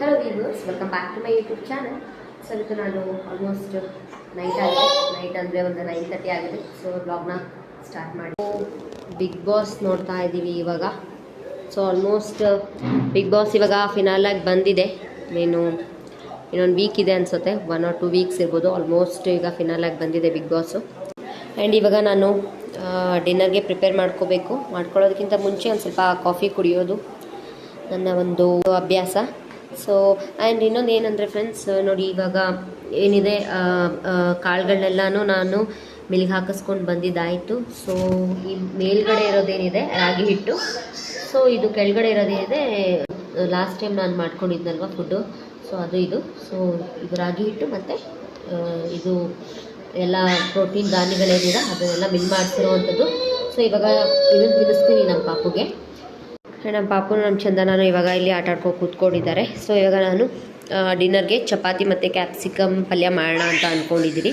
Hello viewers welcome back to my YouTube channel so ಇವತ್ತು ನಾನು almost night ಆಗಿದೆ. Night ಅಂದರೆ ಒಂದು ನೈನ್ ತರ್ಟಿ ಆಗಿದೆ. ಸೊ ಬ್ಲಾಗ್ನ ಸ್ಟಾರ್ಟ್ ಮಾಡಿ. ಬಿಗ್ ಬಾಸ್ ನೋಡ್ತಾ ಇದ್ದೀವಿ ಇವಾಗ. ಸೊ ಆಲ್ಮೋಸ್ಟ್ ಬಿಗ್ ಬಾಸ್ ಇವಾಗ ಫಿನಾಲಾಗಿ ಬಂದಿದೆ. ಏನು, ಇನ್ನೊಂದು ವೀಕ್ ಇದೆ ಅನಿಸುತ್ತೆ. ಒನ್ ಆರ್ ಟು ವೀಕ್ಸ್ ಇರ್ಬೋದು. ಆಲ್ಮೋಸ್ಟ್ ಈಗ ಫಿನಾಲಾಗಿ ಬಂದಿದೆ ಬಿಗ್ ಬಾಸು ಆ್ಯಂಡ್ ಇವಾಗ ನಾನು ಡಿನ್ನರ್ಗೆ ಪ್ರಿಪೇರ್ ಮಾಡ್ಕೋಬೇಕು. ಮಾಡ್ಕೊಳ್ಳೋದಕ್ಕಿಂತ ಮುಂಚೆ ಒಂದು ಸ್ವಲ್ಪ ಕಾಫಿ ಕುಡಿಯೋದು. ನನ್ನ ಒಂದು ಅಭ್ಯಾಸ. ಸೊ ಆ್ಯಂಡ್ ಇನ್ನೊಂದು ಏನಂದರೆ ಫ್ರೆಂಡ್ಸ್ ನೋಡಿ ಇವಾಗ ಏನಿದೆ ಕಾಳುಗಳನ್ನೆಲ್ಲನೂ ನಾನು ಮಿಲ್ಗೆ ಹಾಕಿಸ್ಕೊಂಡು ಬಂದಿದ್ದಾಯಿತು. ಸೊ ಈ ಮೇಲ್ಗಡೆ ಇರೋದೇನಿದೆ, ರಾಗಿ ಹಿಟ್ಟು. ಸೊ ಇದು ಕೆಳಗಡೆ ಇರೋದೇನಿದೆ ಲಾಸ್ಟ್ ಟೈಮ್ ನಾನು ಮಾಡ್ಕೊಂಡಿದ್ನಲ್ವ ಫುಡ್ಡು ಸೊ ಅದು ಇದು. ಸೊ ಇದು ರಾಗಿ ಹಿಟ್ಟು ಮತ್ತು ಇದು ಎಲ್ಲ ಪ್ರೋಟೀನ್ ಧಾನ್ಯಗಳೇನಿದೆ, ಅದನ್ನೆಲ್ಲ ಮಿಲ್ ಮಾಡ್ತಿರೋವಂಥದ್ದು ಸೊ ಇವಾಗ ಇದನ್ನು ತಿನ್ನಿಸ್ತೀನಿ ನಮ್ಮ ಪಾಪುಗೆ. ನಮ್ಮ ಪಾಪು, ನಮ್ಮ ಚಂದನೂ ಇವಾಗ ಇಲ್ಲಿ ಆಟ ಆಡ್ಕೊಂಡು ಕೂತ್ಕೊಂಡಿದ್ದಾರೆ. ಸೊ ಇವಾಗ ನಾನು ಡಿನ್ನರ್ಗೆ ಚಪಾತಿ ಮತ್ತು ಕ್ಯಾಪ್ಸಿಕಮ್ ಪಲ್ಯ ಮಾಡೋಣ ಅಂತ ಅಂದ್ಕೊಂಡಿದ್ದೀನಿ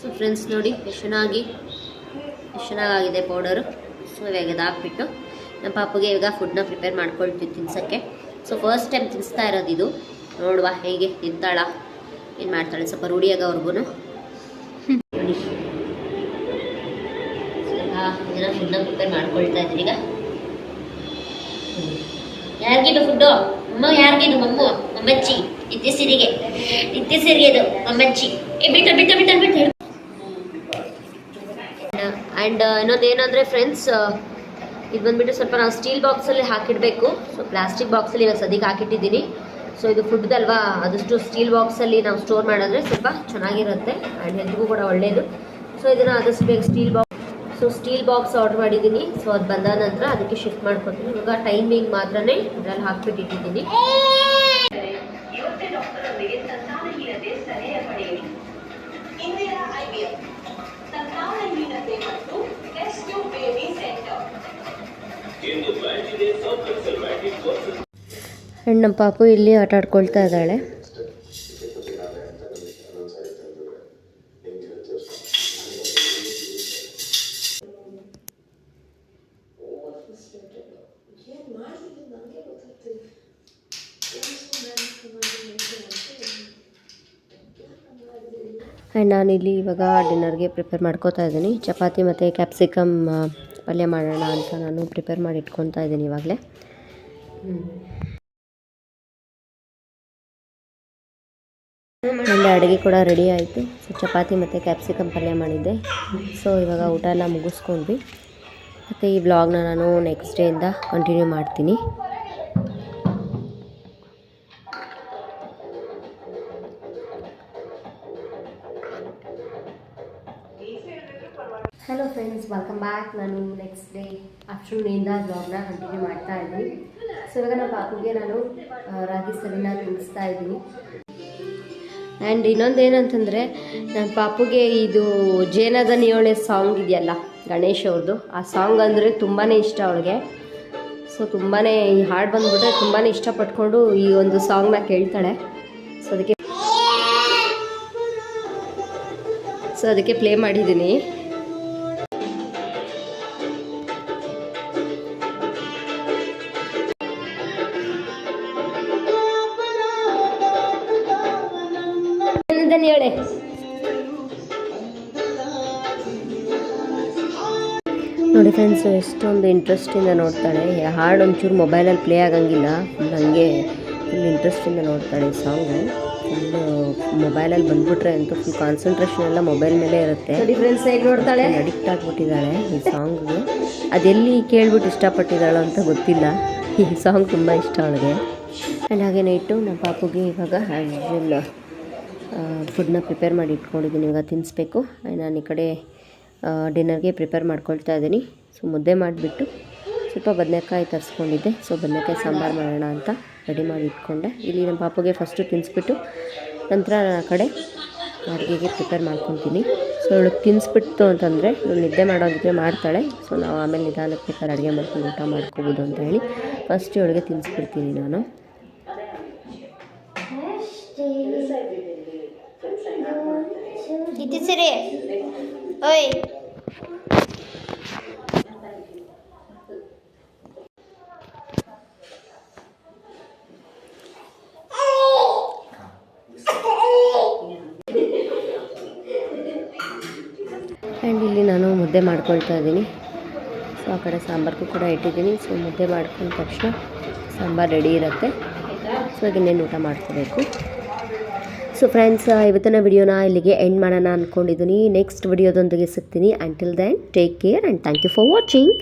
ಸೊ ಫ್ರೆಂಡ್ಸ್ ನೋಡಿ ಎಷ್ಟು ಚೆನ್ನಾಗಿ ಎಷ್ಟು ಚೆನ್ನಾಗಾಗಿದೆ ಪೌಡರು ಸೊ ಇವಾಗ ಇದು ಹಾಕ್ಬಿಟ್ಟು, ನಮ್ಮ ಪಾಪುಗೆ ಇವಾಗ ಫುಡ್ನ ಪ್ರಿಪೇರ್ ಮಾಡ್ಕೊಳ್ತೀವಿ ತಿನ್ಸೋಕ್ಕೆ. ಸೊ ಫಸ್ಟ್ ಟೈಮ್ ತಿನ್ನಿಸ್ತಾ ಇರೋದು ಇದು. ನೋಡುವ ಹೇಗೆ ತಿಂತಾಳ ಏನು ಮಾಡ್ತಾಳೆ? ಸ್ವಲ್ಪ ರೂಢಿಯಾಗ ಅವ್ರಿಗೂ ನೋಡಿ ಇದನ್ನ ಫುಡ್ನ ಪ್ರಿಪೇರ್ ಮಾಡ್ಕೊಳ್ತಾ ಇದ್ದೀನಿ ಈಗ. ಯಾರಿಗಿದು ಫುಡ್ಡು ಅಮ್ಮ, ಯಾರಿಗಿದು? ಮಮ್ಮು ಮಮ್ಮಚ್ಚಿ ನಿತ್ಯ ಸಿರಿಗೆ ನಿತ್ಯ ಸಿರಿಗೆ ಇದು ಮಮ್ಮಚ್ಚಿ ಏ, ಬಿಟ್ಟ ಬಿಟ್ಟ ಬಿಟ್ಟ ಬಿಟ್ಟ ಆ್ಯಂಡ್ ಇನ್ನೊಂದು ಏನಂದರೆ ಫ್ರೆಂಡ್ಸ್ ಇದು ಬಂದುಬಿಟ್ಟು ಸ್ವಲ್ಪ ನಾವು ಸ್ಟೀಲ್ ಬಾಕ್ಸಲ್ಲಿ ಹಾಕಿಡಬೇಕು. ಸೊ ಪ್ಲಾಸ್ಟಿಕ್ ಬಾಕ್ಸಲ್ಲಿ ಇವಾಗ ಸದ್ಯಕ್ಕೆ ಹಾಕಿಟ್ಟಿದ್ದೀನಿ. ಸೊ ಇದು ಫುಡ್ ಅಲ್ವಾ ಆದಷ್ಟು ಸ್ಟೀಲ್ ಬಾಕ್ಸಲ್ಲಿ ನಾವು ಸ್ಟೋರ್ ಮಾಡಿದ್ರೆ ಸ್ವಲ್ಪ ಚೆನ್ನಾಗಿರುತ್ತೆ ಆ್ಯಂಡ್ ಹೆಲ್ತ್ಗೂ ಕೂಡ ಒಳ್ಳೆಯದು ಸೊ ಇದನ್ನು ಆದಷ್ಟು ಬೇಗ steel box so steel box order ಮಾಡಿದ್ದೀನಿ. ಸೊ ಅದು ಬಂದ ನಂತರ ಅದಕ್ಕೆ ಶಿಫ್ಟ್ ಮಾಡ್ಕೊತೀನಿ. ಇವಾಗ ಟೈಮಿಂಗ್ ಮಾತ್ರನೇ ಇದರಲ್ಲಿ ಹಾಕ್ಬಿಟ್ಟಿಟ್ಟಿದ್ದೀನಿ. ಆ್ಯಂಡ್ ನಮ್ಮ ಪಾಪು ಇಲ್ಲಿ ಆಟ ಆಡ್ಕೊಳ್ತಾ ಇದ್ದಾಳೆ. ಆ್ಯಂಡ್ ನಾನಿಲ್ಲಿ ಇವಾಗ ಡಿನ್ನರ್ಗೆ ಪ್ರಿಪೇರ್ ಮಾಡ್ಕೋತಾ ಇದ್ದೀನಿ. ಚಪಾತಿ ಮತ್ತು ಕ್ಯಾಪ್ಸಿಕಮ್ ಪಲ್ಯ ಮಾಡೋಣ ಅಂತ ನಾನು ಪ್ರಿಪೇರ್ ಮಾಡಿ ಇಟ್ಕೊತಾ ಇದ್ದೀನಿ ಇವಾಗಲೇ. ಆ್ಯಂಡ್ ಅಡುಗೆ ಕೂಡ ರೆಡಿ ಆಯಿತು. ಸೊ ಚಪಾತಿ ಮತ್ತು ಕ್ಯಾಪ್ಸಿಕಮ್ ಪಲ್ಯ ಮಾಡಿದ್ದೆ. ಸೊ ಇವಾಗ ಊಟ ಎಲ್ಲ ಮುಗಿಸ್ಕೊಂಡ್ವಿ. ಮತ್ತು ಈ ಬ್ಲಾಗ್ನ ನಾನು ನೆಕ್ಸ್ಟ್ ಡೇಯಿಂದ ಕಂಟಿನ್ಯೂ ಮಾಡ್ತೀನಿ. ಹಲೋ ಫ್ರೆಂಡ್ಸ್ ವೆಲ್ಕಮ್ ಬ್ಯಾಕ್ ನಾನು ನೆಕ್ಸ್ಟ್ ಡೇ ಆಫ್ಟರ್ನೂನಿಂದ ಬ್ಲಾಗ್ನ ಕಂಟಿನ್ಯೂ ಮಾಡ್ತಾ ಇದ್ದೀನಿ. ಸೊ ಇವಾಗ ನಮ್ಮ ಪಾಪುಗೆ ನಾನು ರಾಗಿ ಸರಿನ ತಿನ್ನಿಸ್ತಾ ಇದ್ದೀನಿ. ಆ್ಯಂಡ್ ಇನ್ನೊಂದು ಏನಂತಂದರೆ ನನ್ನ ಪಾಪುಗೆ ಇದು ಜೇನದ ನಿಯೋಳೆ ಸಾಂಗ್ ಇದೆಯಲ್ಲ, ಗಣೇಶ್ ಅವ್ರದ್ದು ಆ ಸಾಂಗ್ ಅಂದರೆ ತುಂಬಾ ಇಷ್ಟ ಅವಳಿಗೆ. ಸೊ ತುಂಬಾ ಈ ಹಾಡು ಬಂದುಬಿಟ್ರೆ ತುಂಬಾ ಇಷ್ಟಪಟ್ಕೊಂಡು ಈ ಒಂದು ಸಾಂಗ್ನ ಕೇಳ್ತಾಳೆ. ಸೊ ಅದಕ್ಕೆ ಸೊ ಅದಕ್ಕೆ ಪ್ಲೇ ಮಾಡಿದ್ದೀನಿ. ಹೇಳೆ. ನೋಡಿ ಫ್ರೆಂಡ್ಸ್ ಎಷ್ಟೊಂದು ಇಂಟ್ರೆಸ್ಟಿಂದ ನೋಡ್ತಾಳೆ. ಹಾಡು ಒಂಚೂರು ಮೊಬೈಲಲ್ಲಿ ಪ್ಲೇ ಆಗಂಗಿಲ್ಲ. ನನಗೆ ಹಂಗೆ ಫುಲ್ ಇಂಟ್ರೆಸ್ಟಿಂದ ನೋಡ್ತಾಳೆ ಈ ಸಾಂಗು ಫುಲ್ಲು ಮೊಬೈಲಲ್ಲಿ ಬಂದ್ಬಿಟ್ರೆ ಅಂತೂ ಫುಲ್ ಕಾನ್ಸಂಟ್ರೇಷನ್ ಎಲ್ಲ ಮೊಬೈಲ್ ಮೇಲೆ ಇರುತ್ತೆ. ನೋಡಿ ಫ್ರೆಂಡ್ಸ್ ಹೇಗೆ ನೋಡ್ತಾಳೆ? ಅಡಿಕ್ಟ್ ಆಗಿಬಿಟ್ಟಿದ್ದಾಳೆ ಈ ಸಾಂಗು ಅದೆಲ್ಲಿ ಕೇಳ್ಬಿಟ್ಟು ಇಷ್ಟಪಟ್ಟಿದ್ದಾಳೋ ಅಂತ ಗೊತ್ತಿಲ್ಲ. ಈ ಸಾಂಗ್ ತುಂಬ ಇಷ್ಟ ಅವಳಿಗೆ. ಆ್ಯಂಡ್ ಹಾಗೇನೆ ಇಟ್ಟು ನಮ್ಮ ಪಾಪುಗೆ ಇವಾಗ ಆ್ಯಸ್ ಫುಡ್ನ ಪ್ರಿಪೇರ್ ಮಾಡಿ ಇಟ್ಕೊಂಡಿದ್ದೀನಿ. ಇವಾಗ ತಿನ್ನಿಸ್ಬೇಕು ನಾನು ಈ ಕಡೆ ಡಿನ್ನರ್ಗೆ ಪ್ರಿಪೇರ್ ಮಾಡ್ಕೊಳ್ತಾ ಇದ್ದೀನಿ. ಸೊ, ಮುದ್ದೆ ಮಾಡಿಬಿಟ್ಟು ಸ್ವಲ್ಪ ಬದನೆಕಾಯಿ ತರಿಸ್ಕೊಂಡಿದ್ದೆ. ಸೊ, ಬದನೆಕಾಯಿ ಸಾಂಬಾರು ಮಾಡೋಣ ಅಂತ ರೆಡಿ ಮಾಡಿ ಇಟ್ಕೊಂಡೆ. ಇಲ್ಲಿ ನಮ್ಮ ಪಾಪಗೆ ಫಸ್ಟು ತಿನ್ನಿಸ್ಬಿಟ್ಟು ನಂತರ ಆ ಕಡೆ ಅಡುಗೆಗೆ ಪ್ರಿಪೇರ್ ಮಾಡ್ಕೊತೀನಿ. ಸೊ ಇವಳಿಗೆ ತಿನ್ನಿಸ್ಬಿಟ್ಟು ಅಂತಂದರೆ ಇವಳು ನಿದ್ದೆ ಮಾಡೋದಿದ್ರೆ ಮಾಡ್ತಾಳೆ. ಸೊ, ನಾವು ಆಮೇಲೆ ನಿಧಾನಕ್ಕೆ ಬೇಕಾದ್ರೆ ಅಡುಗೆ ಮಾಡ್ಕೊಂಡು ಊಟ ಮಾಡ್ಕೋಬೋದು ಅಂತ ಹೇಳಿ ಫಸ್ಟ್ ಇವಳಿಗೆ ತಿನ್ನಿಸ್ಬಿಡ್ತೀನಿ ನಾನು. ಇತಿ ಸಿರಿ ಓಯ್ ಆ್ಯಂಡ್ ಇಲ್ಲಿ ನಾನು ಮುದ್ದೆ ಮಾಡ್ಕೊಳ್ತಾ ಇದ್ದೀನಿ. ಸೊ ಆ ಕಡೆ ಸಾಂಬಾರ್ಗೂ ಕೂಡ ಇಟ್ಟಿದ್ದೀನಿ. ಸೊ ಮುದ್ದೆ ಮಾಡ್ಕೊಂಡ ತಕ್ಷಣ ಸಾಂಬಾರು ರೆಡಿ ಇರುತ್ತೆ. ಸೊ ಈಗ ಇನ್ನೇನು ಊಟ ಮಾಡ್ಕೋಬೇಕು? ಸೊ ಫ್ರೆಂಡ್ಸ್ ಇವತ್ತಿನ ವಿಡಿಯೋನ ಇಲ್ಲಿಗೆ ಎಂಡ್ ಮಾಡೋಣ ಅಂದ್ಕೊಂಡಿದ್ದೀನಿ ನೆಕ್ಸ್ಟ್ ವಿಡಿಯೋದೊಂದಿಗೆ ಸಿಗ್ತೀನಿ. Until then take care and thank you for watching